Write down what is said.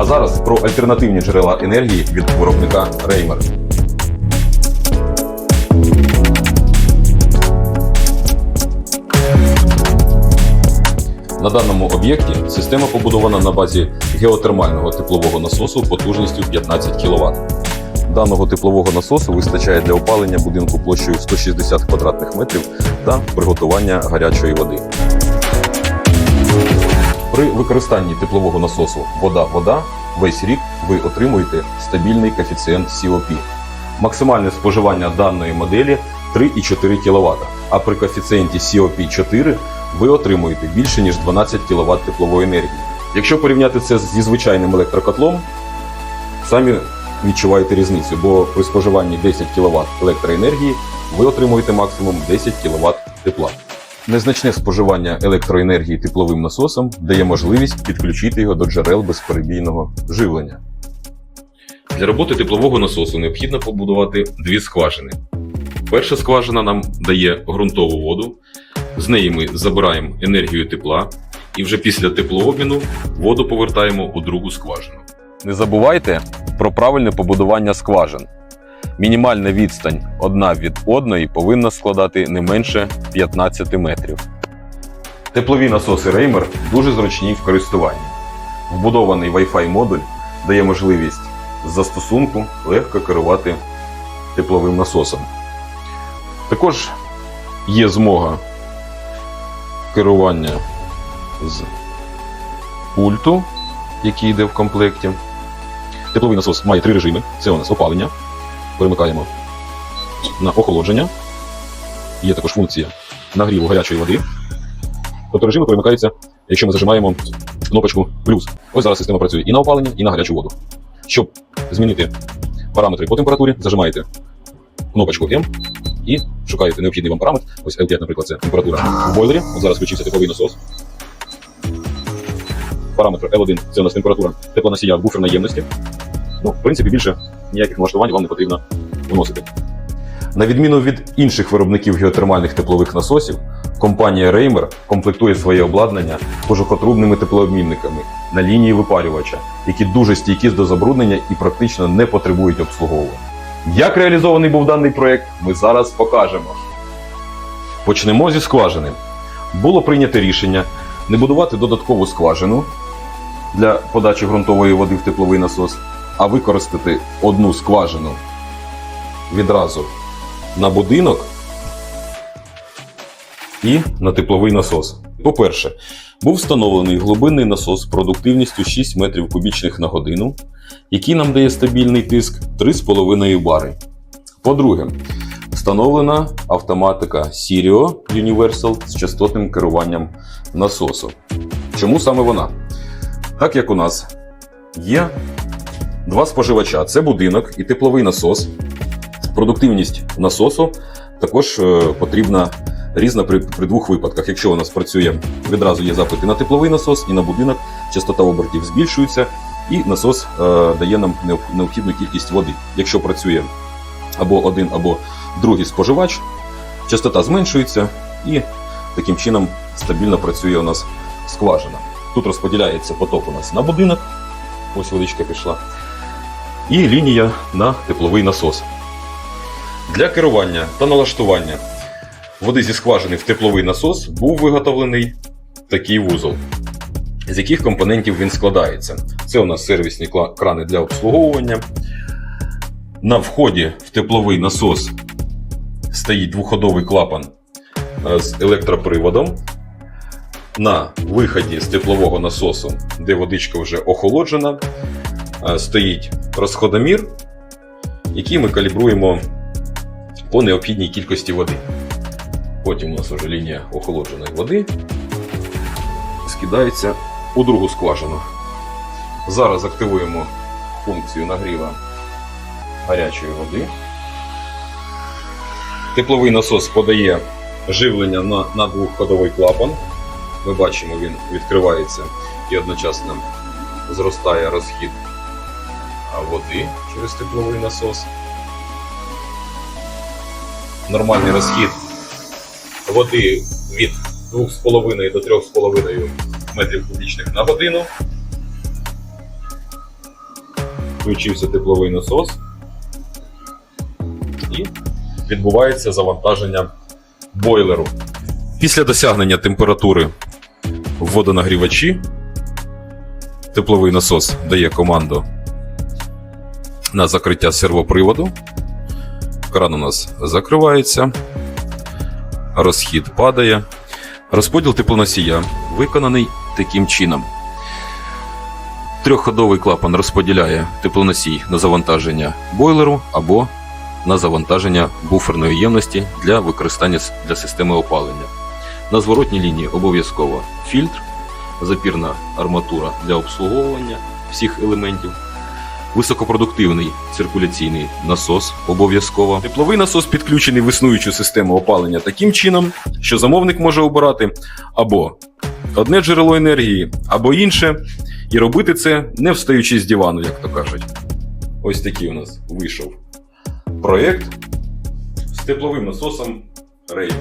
А зараз про альтернативні джерела енергії від виробника Реймер. На даному об'єкті система побудована на базі геотермального теплового насосу потужністю 15 кВт. Даного теплового насосу вистачає для опалення будинку площею 160 квадратних метрів та приготування гарячої води. При використанні теплового насосу вода-вода весь рік ви отримуєте стабільний коефіцієнт COP. Максимальне споживання даної моделі 3,4 кВт, а при коефіцієнті COP 4 ви отримуєте більше ніж 12 кВт теплової енергії. Якщо порівняти це зі звичайним електрокотлом, самі відчуваєте різницю, бо при споживанні 10 кВт електроенергії ви отримуєте максимум 10 кВт тепла. Незначне споживання електроенергії тепловим насосом дає можливість підключити його до джерел безперебійного живлення. Для роботи теплового насосу необхідно побудувати дві скважини. Перша скважина нам дає ґрунтову воду, з неї ми забираємо енергію тепла і вже після теплообміну воду повертаємо у другу скважину. Не забувайте про правильне побудування скважин. Мінімальна відстань одна від одної повинна складати не менше 15 метрів. Теплові насоси Реймер дуже зручні в користуванні. Вбудований Wi-Fi модуль дає можливість з застосунку легко керувати тепловим насосом. Також є змога керування з пульту, який йде в комплекті. Тепловий насос має три режими: це у нас опалення. Перемикаємо на охолодження. Є також функція нагріву гарячої води. Тобто режими перемикаються, якщо ми зажимаємо кнопочку плюс. Ось зараз система працює і на опалення, і на гарячу воду. Щоб змінити параметри по температурі, зажимаєте кнопочку М і шукаєте необхідний вам параметр. Ось L5, наприклад, це температура в бойлері. От зараз включився тепловий насос. Параметр L1 це у нас температура теплоносія в буферній ємності. Ну, в принципі, більше ніяких налаштувань вам не потрібно вносити. На відміну від інших виробників геотермальних теплових насосів, компанія Raymer комплектує своє обладнання кожухотрубними теплообмінниками на лінії випарювача, які дуже стійкі до забруднення і практично не потребують обслуговування. Як реалізований був даний проект, ми зараз покажемо. Почнемо зі скважини. Було прийнято рішення не будувати додаткову скважину для подачі ґрунтової води в тепловий насос, а використати одну скважину відразу на будинок і на тепловий насос. По-перше, був встановлений глибинний насос з продуктивністю 6 метрів кубічних на годину, який нам дає стабільний тиск 3,5 бари. По-друге, встановлена автоматика Sirio Universal з частотним керуванням насосу. Чому саме вона? Так як у нас є два споживача: це будинок і тепловий насос. Продуктивність насосу також е, потрібна різна при, при двох випадках. Якщо у нас працює відразу є запити на тепловий насос і на будинок, частота обертів збільшується, і насос е, дає нам необхідну кількість води. Якщо працює або один, або другий споживач, частота зменшується і таким чином стабільно працює у нас скважина. Тут розподіляється поток у нас на будинок, ось водичка пішла, і лінія на тепловий насос. Для керування та налаштування води зі скважини в тепловий насос був виготовлений такий вузол. З яких компонентів він складається? Це у нас сервісні крани для обслуговування. На вході в тепловий насос стоїть двоходовий клапан е, з електроприводом. На виході з теплового насосу, де водичка вже охолоджена, стоїть розходомір, який ми калібруємо по необхідній кількості води. Потім у нас вже лінія охолодженої води скидається у другу скважину. Зараз активуємо функцію нагріва гарячої води. Тепловий насос подає живлення на, на двохходовий клапан. Ми бачимо, він відкривається і одночасно зростає розхід води через тепловий насос. Нормальний розхід води від 2,5 до 3,5 метрів кубічних на годину. включився тепловий насос і відбувається завантаження бойлеру. Після досягнення температури в водонагрівачі тепловий насос дає команду на закриття сервоприводу. Кран у нас закривається, розхід падає. Розподіл теплоносія виконаний таким чином. Трьохходовий клапан розподіляє теплоносій на завантаження бойлеру або на завантаження буферної ємності для використання для системи опалення. На зворотній лінії обов'язково фільтр, запірна арматура для обслуговування всіх елементів, високопродуктивний циркуляційний насос обов'язково. Тепловий насос підключений в існуючу систему опалення таким чином, що замовник може обирати або одне джерело енергії, або інше, і робити це не встаючи з дивану, як то кажуть. Ось такий у нас вийшов проєкт з тепловим насосом Рейна.